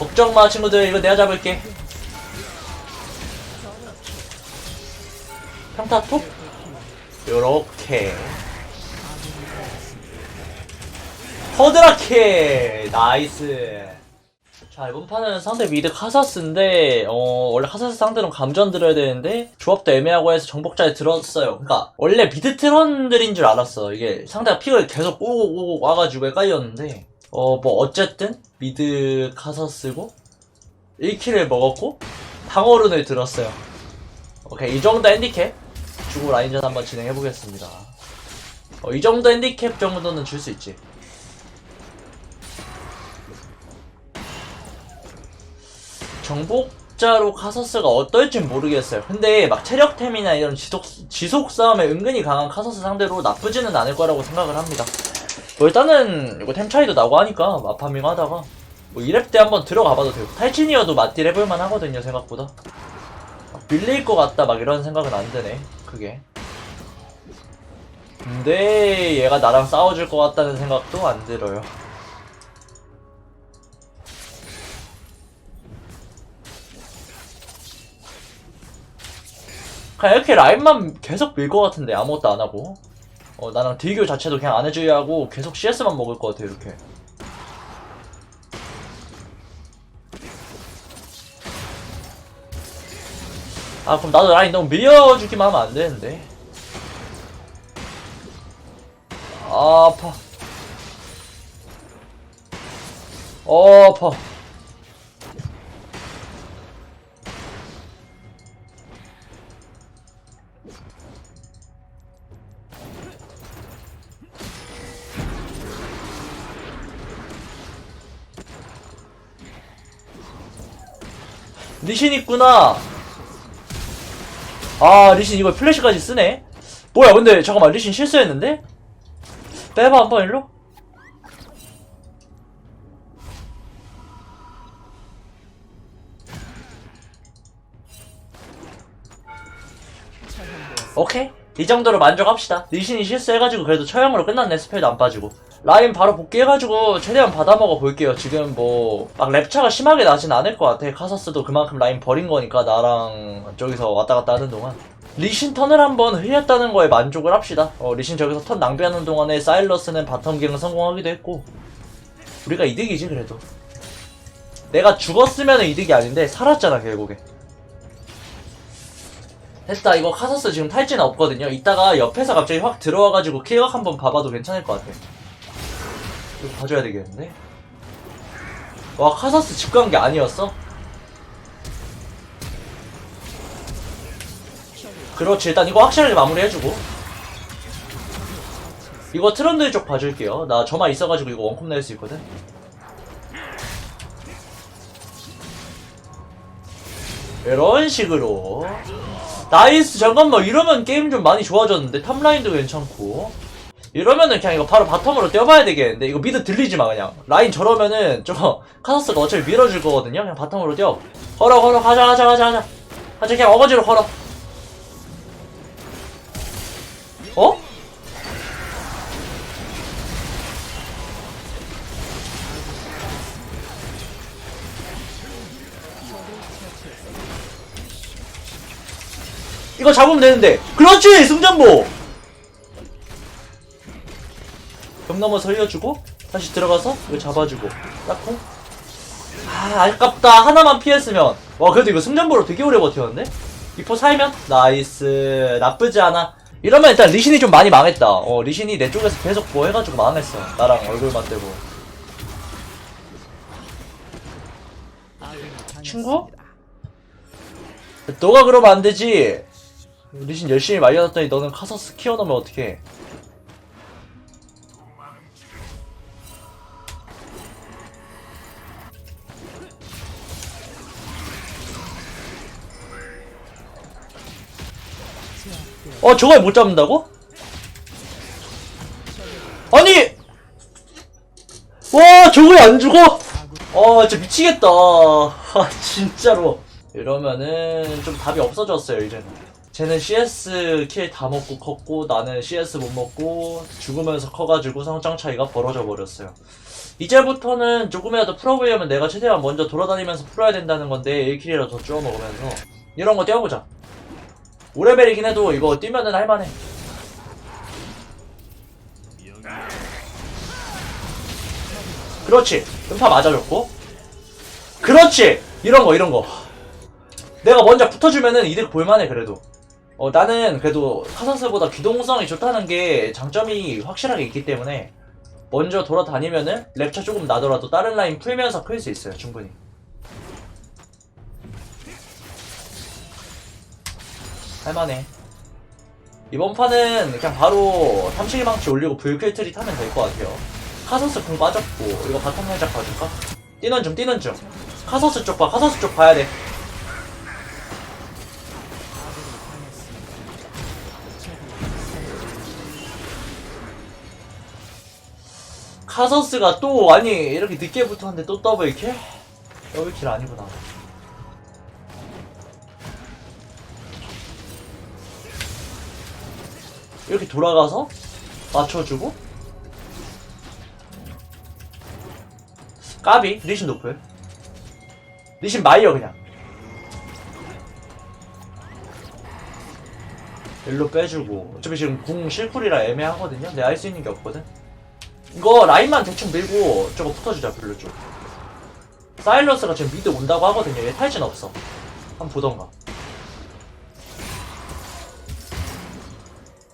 걱정 마 친구들. 이거 내가 잡을게. 평타 톡 요렇게. 허드라케! 나이스. 자 이번 판은 상대 미드 카사스인데 어 원래 카사스 상대는 감전 들어야 되는데 조합도 애매하고 해서 정복자에 들었어요. 그러니까 원래 미드 트런들인 줄 알았어. 이게 상대가 픽을 계속 꼬고 와가지고 헷갈렸는데 어 뭐 어쨌든 미드 카사스고 1킬을 먹었고 방어룬을 들었어요 오케이 이 정도 핸디캡 주고 라인전 한번 진행해 보겠습니다 어, 이 정도 핸디캡 정도는 줄 수 있지 정복자로 카서스가 어떨진 모르겠어요. 근데 막 체력템이나 이런 지속, 지속 싸움에 은근히 강한 카서스 상대로 나쁘지는 않을 거라고 생각을 합니다. 뭐 일단은 이거 템 차이도 나고 하니까 마파밍 하다가 뭐 2렙 때 한번 들어가 봐도 되고. 탈진이어도 맞딜 해볼만 하거든요 생각보다. 막 밀릴 것 같다 막 이런 생각은 안 드네 그게. 근데 얘가 나랑 싸워줄 것 같다는 생각도 안 들어요. 그냥 이렇게 라인만 계속 밀 것 같은데 아무것도 안 하고 어 나랑 딜교 자체도 그냥 안 해주려 하고 계속 CS만 먹을 것 같아 이렇게. 아 그럼 나도 라인 너무 밀려주기만 하면 안 되는데. 아, 아파. 어 아파 리신 있구나. 아 리신 이거 플래시까지 쓰네. 뭐야 근데 잠깐만 리신 실수했는데? 빼봐 한번 일로. 오케이. 이 정도로 만족합시다. 리신이 실수해가지고 그래도 처형으로 끝났네. 스펠도 안 빠지고 라인 바로 복귀해가지고 최대한 받아먹어 볼게요. 지금 뭐 막 랩차가 심하게 나진 않을 것 같아. 카사스도 그만큼 라인 버린 거니까 나랑 저기서 왔다 갔다 하는 동안. 리신 턴을 한번 흘렸다는 거에 만족을 합시다. 어, 리신 저기서 턴 낭비하는 동안에 사일러스는 바텀 갱 성공하기도 했고. 우리가 이득이지 그래도. 내가 죽었으면 이득이 아닌데 살았잖아 결국에. 됐다 이거 카서스 지금 탈진 없거든요. 이따가 옆에서 갑자기 확 들어와가지고 킬각 한번 봐봐도 괜찮을 것 같아 이거 봐줘야 되겠는데? 와 카서스 집 간 게 아니었어? 그렇지 일단 이거 확실하게 마무리해주고. 이거 트런드 쪽 봐줄게요. 나 저만 있어가지고 이거 원컵 낼 수 있거든. 이런 식으로. 나이스 잠깐만. 이러면 게임 좀 많이 좋아졌는데 탑라인도 괜찮고 이러면은 그냥 이거 바로 바텀으로 뛰어봐야 되겠는데 이거 미드 들리지 마 그냥. 라인 저러면은 저 카서스가 어차피 밀어줄 거거든요? 그냥 바텀으로 뛰어. 걸어 걸어 가자 가자 가자 가자. 가자 그냥 어거지로 걸어. 어? 이거 잡으면 되는데. 그렇지 승전보 벽 넘어 살려주고 다시 들어가서 이거 잡아주고. 딱콩 아 아깝다. 하나만 피했으면. 와 그래도 이거 승전보로 되게 오래 버텼는데 리포 살면? 나이스. 나쁘지 않아. 이러면 일단 리신이 좀 많이 망했다. 어 리신이 내 쪽에서 계속 뭐 해가지고 망했어. 나랑 얼굴 맞대고. 친구? 너가 그러면 안 되지. 리신 열심히 말려놨더니 너는 카서스 키워놓으면 어떡해 어 저걸 못 잡는다고? 아니! 와 저걸 안 죽어? 아 진짜 미치겠다. 아 진짜로. 이러면은 좀 답이 없어졌어요 이제는. 쟤는 CS 킬 다 먹고 컸고 나는 CS 못 먹고 죽으면서 커가지고 성장 차이가 벌어져 버렸어요. 이제부터는 조금이라도 풀어보려면 내가 최대한 먼저 돌아다니면서 풀어야 된다는 건데 1킬이라도 더 쪼아 먹으면서. 이런 거 뛰어보자 5레벨이긴 해도 이거 뛰면은 할만해. 그렇지. 음파 맞아줬고. 그렇지! 이런 거 이런 거. 내가 먼저 붙어주면은 이득 볼만해 그래도. 어 나는 그래도 카사스보다 기동성이 좋다는 게 장점이 확실하게 있기 때문에 먼저 돌아다니면은 랩차 조금 나더라도 다른 라인 풀면서 클 수 있어요 충분히 할만해. 이번 판은 그냥 바로 삼칠망치 올리고 불클 트리 타면 될 것 같아요. 카서스 공 빠졌고 이거 바텀 살짝 봐줄까? 뛰는 중 뛰는 중. 카서스 쪽 봐 카서스 쪽 봐야 돼. 카서스가 또 아니 이렇게 늦게 붙었는데 또 더블킬? 더블킬 아니구나 이렇게 돌아가서 맞춰주고. 까비. 리신 노플. 리신 마이어 그냥. 일로 빼주고. 어차피 지금 궁 실쿨이라 애매하거든요. 내가 할 수 있는 게 없거든. 이거 라인만 대충 밀고 저거 붙어주자 블루 쪽. 사일러스가 지금 미드 온다고 하거든요. 얘 탈진 없어. 한번 보던가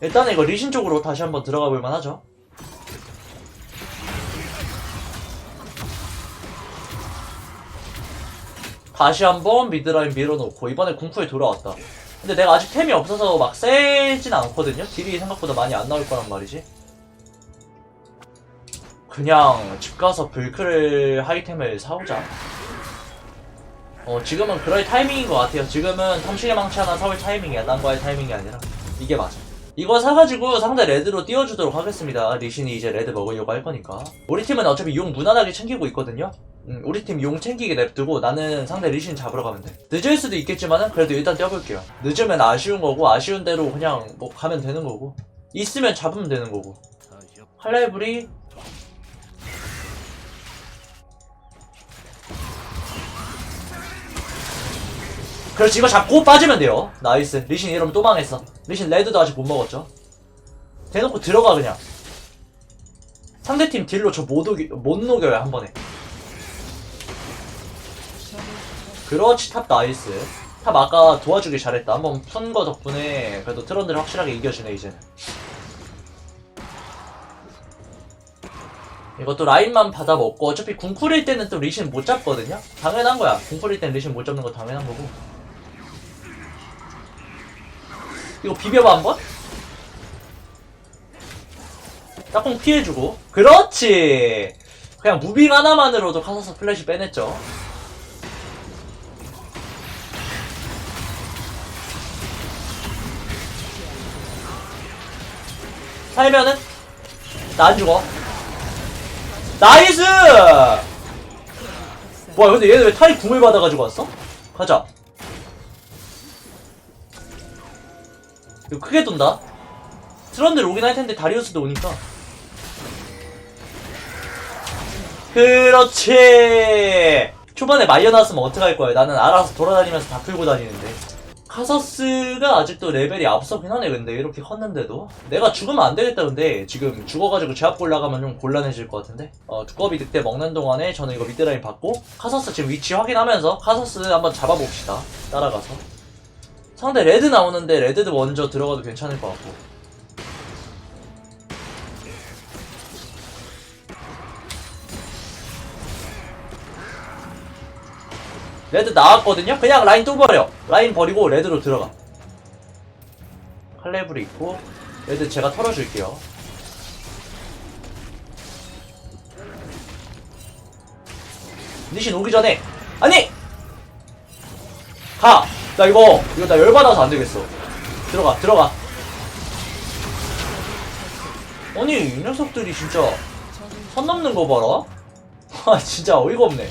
일단은 이거 리신 쪽으로 다시 한번 들어가 볼만 하죠. 다시 한번 미드라인 밀어놓고 이번에 궁풀 돌아왔다. 근데 내가 아직 템이 없어서 막 세진 않거든요? 딜이 생각보다 많이 안 나올 거란 말이지. 그냥 집 가서 불클 하이템을 사오자. 어 지금은 그럴 타이밍인 것 같아요. 지금은 탐식의 망치 하나 사올 타이밍이야. 난과의 타이밍이 아니라. 이게 맞아 이거 사가지고 상대 레드로 띄워주도록 하겠습니다 리신이 이제 레드 먹으려고 할 거니까 우리 팀은 어차피 용 무난하게 챙기고 있거든요 음, 우리 팀 용 챙기게 냅두고 나는 상대 리신 잡으러 가면 돼. 늦을 수도 있겠지만은 그래도 일단 뛰어볼게요. 늦으면 아쉬운 거고 아쉬운 대로 그냥 뭐 가면 되는 거고 있으면 잡으면 되는 거고. 칼라이블 그렇지 이거 잡고 빠지면 돼요. 나이스. 리신 이러면 또 망했어. 리신 레드도 아직 못 먹었죠. 대놓고 들어가 그냥. 상대팀 딜로 저 못 못 녹여요 한 번에. 그렇지 탑 나이스 탑 아까 도와주길 잘했다 한번 푼 거 덕분에 그래도 트런들 확실하게 이겨주네 이제는 이것도 라인만 받아먹고 어차피 궁풀일 때는 또 리신 못 잡거든요 당연한 거야 궁풀일 때는 리신 못 잡는 거 당연한 거고 이거 비벼봐 한번 딱공 피해주고 그렇지 그냥 무빙 하나만으로도 카사스 플래시 빼냈죠 살면은 나 안 죽어. 나이스! 뭐야 근데 얘는 왜 타이 궁을 받아가지고 왔어? 가자. 이거 크게 돈다. 트런들 오긴 할 텐데 다리우스도 오니까. 그렇지. 초반에 말려 나왔으면 어떡할 거야. 나는 알아서 돌아다니면서 다 풀고 다니는데. 카서스가 아직도 레벨이 앞서긴 하네 근데 이렇게 컸는데도 내가 죽으면 안 되겠다 근데 지금 죽어가지고 제압 올라가면 좀 곤란해질 것 같은데 어 두꺼비 늑대 먹는 동안에 저는 이거 미드라인 받고 카서스 지금 위치 확인하면서 카서스 한번 잡아봅시다 따라가서 상대 레드 나오는데 레드도 먼저 들어가도 괜찮을 것 같고 레드 나왔거든요? 그냥 라인 또 버려. 라인 버리고 레드로 들어가. 칼레브리 있고, 레드 제가 털어줄게요. 니신 오기 전에, 아니! 가! 나 이거, 이거 나 열받아서 안 되겠어. 들어가, 들어가. 아니, 이 녀석들이 진짜, 선 넘는 거 봐라? 아, 진짜 어이가 없네.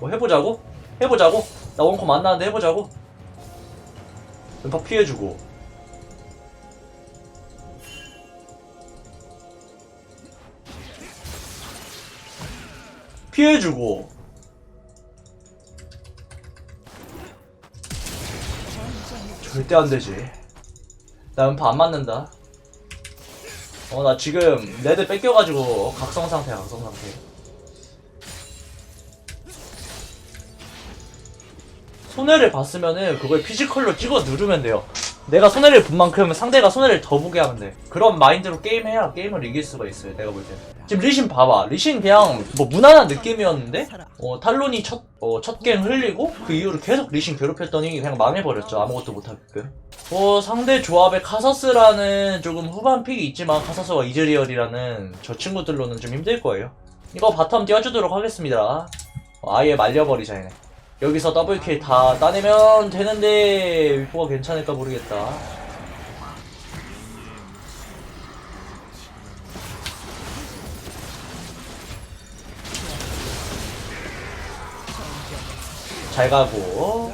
뭐 해보자고? 해보자고? 나 원콤 만나는데 해보자고? 음파 피해주고 피해주고 절대 안 되지. 나 음파 안 맞는다. 어 나 지금 레드 뺏겨가지고 각성 상태야 각성 상태. 손해를 봤으면은 그걸 피지컬로 찍어 누르면 돼요 내가 손해를 본 만큼 상대가 손해를 더 보게 하면 돼. 그런 마인드로 게임해야 게임을 이길 수가 있어요 내가 볼 때. 지금 리신 봐봐. 리신 그냥 뭐 무난한 느낌이었는데 어, 탈론이 첫, 어, 첫갱 흘리고 그 이후로 계속 리신 괴롭혔더니 그냥 망해버렸죠. 아무것도 못하게끔. 어, 상대 조합에 카서스라는 조금 후반 픽이 있지만 카서스와 이즈리얼이라는 저 친구들로는 좀 힘들 거예요. 이거 바텀 띄워주도록 하겠습니다. 어, 아예 말려버리자 얘네 여기서 WK 다 따내면 되는데 위포가 괜찮을까 모르겠다. 잘 가고.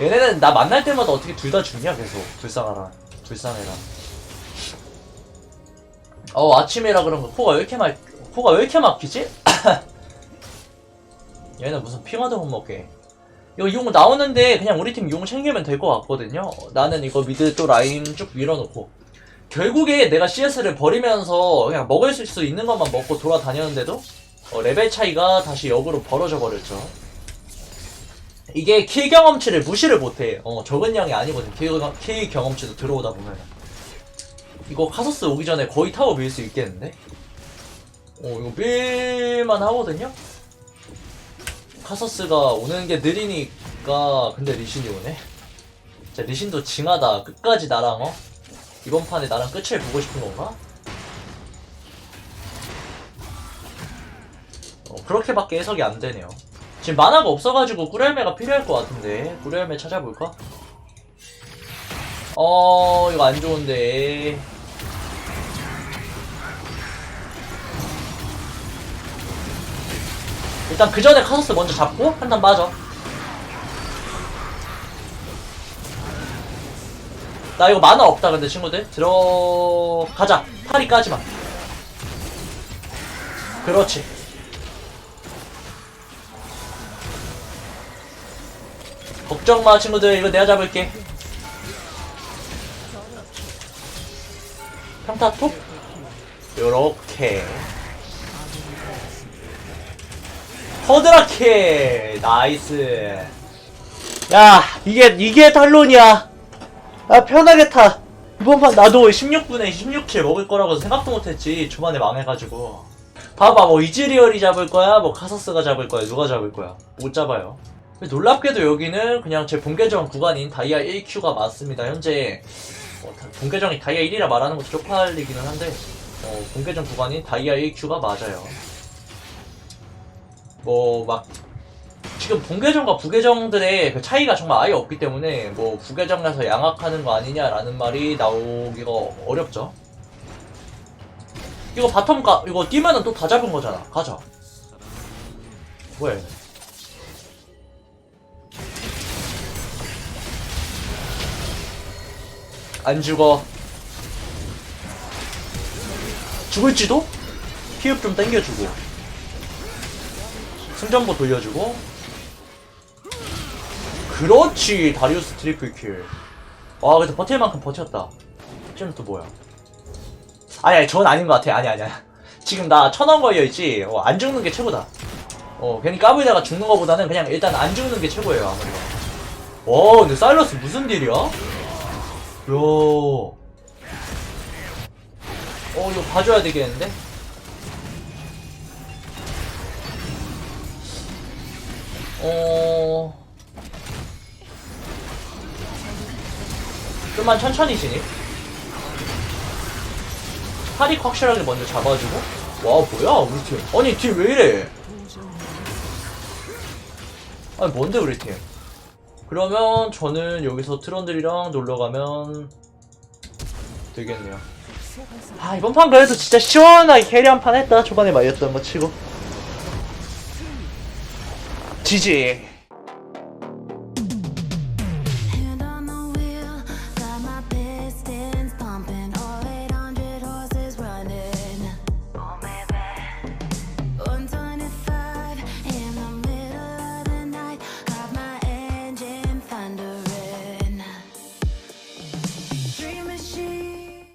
얘네는 나 만날 때마다 어떻게 둘 다 죽냐 계속. 불쌍하라. 불쌍해라. 어 아침이라 그런 거. 코가 왜 이렇게 막 코가 왜 이렇게 막히지? 얘는 무슨 핑화도 못 먹게 이거 용 나오는데 그냥 우리 팀 용 챙기면 될 것 같거든요 나는 이거 미드 또 라인 쭉 밀어놓고 결국에 내가 CS를 버리면서 그냥 먹을 수 있는 것만 먹고 돌아다녔는데도 어, 레벨 차이가 다시 역으로 벌어져 버렸죠 이게 킬 경험치를 무시를 못해. 어, 적은 양이 아니거든. 킬, 경- 킬 경험치도 들어오다 보면. 이거 카서스 오기 전에 거의 타워 밀 수 있겠는데? 어, 이거 밀만 하거든요? 카서스가 오는 게 느리니까, 근데 리신이 오네? 진짜 리신도 징하다. 끝까지 나랑, 어? 이번 판에 나랑 끝을 보고 싶은 건가? 어, 그렇게밖에 해석이 안 되네요. 지금 만화가 없어가지고 꿀열매가 필요할 것 같은데 꿀열매 찾아볼까? 어 이거 안 좋은데 일단 그 전에 카서스 먼저 잡고 한단 맞아 나 이거 만화 없다 근데 친구들. 들어가자. 팔이 까지마. 그렇지. 걱정 마 친구들. 이거 내가 잡을게. 평타 톡. 요렇게 허드라케 나이스. 야 이게 이게 탈론이야. 아 편하게 타. 이번 판 나도 16분에 16킬 먹을 거라고 생각도 못했지 초반에 망해가지고. 봐봐 뭐 이즈리얼이 잡을 거야 뭐 카서스가 잡을 거야 누가 잡을 거야. 못 잡아요. 놀랍게도 여기는 그냥 제 본계정 구간인 다이아 1Q가 맞습니다. 현재 어, 다- 본계정이 다이아 1이라 말하는 것도 쪽팔리기는 한데 어, 본계정 구간인 다이아 1Q가 맞아요. 뭐 막 지금 본계정과 부계정들의 그 차이가 정말 아예 없기 때문에 뭐 부계정에서 양악하는 거 아니냐라는 말이 나오기가 어렵죠. 이거 바텀 가 이거 뛰면은 또 다 잡은 거잖아. 가자. 얘네. 안 죽어. 죽을지도? 피흡 좀 땡겨주고. 승전보 돌려주고. 그렇지, 다리우스 트리플 킬. 와, 그래도 버틸 만큼 버텼다. 지금 또 뭐야? 아니, 아니, 저건 아닌 것 같아. 아니, 아니야. 지금 나 천원 걸려있지. 어, 안 죽는 게 최고다. 어, 괜히 까불다가 죽는 것보다는 그냥 일단 안 죽는 게 최고예요, 아무리. 와, 근데 사일러스 무슨 딜이야? 요. 어, 이거 봐줘야 되겠는데? 어. 좀만 천천히 진입. 팔이 확실하게 먼저 잡아주고. 와, 뭐야, 우리 팀. 아니, 팀 왜 이래? 아니, 뭔데, 우리 팀? 그러면 저는 여기서 트런들이랑 놀러 가면 되겠네요. 아 이번 판 그래도 진짜 시원하게 캐리 한 판 했다. 초반에 말렸던 거 치고. 지지.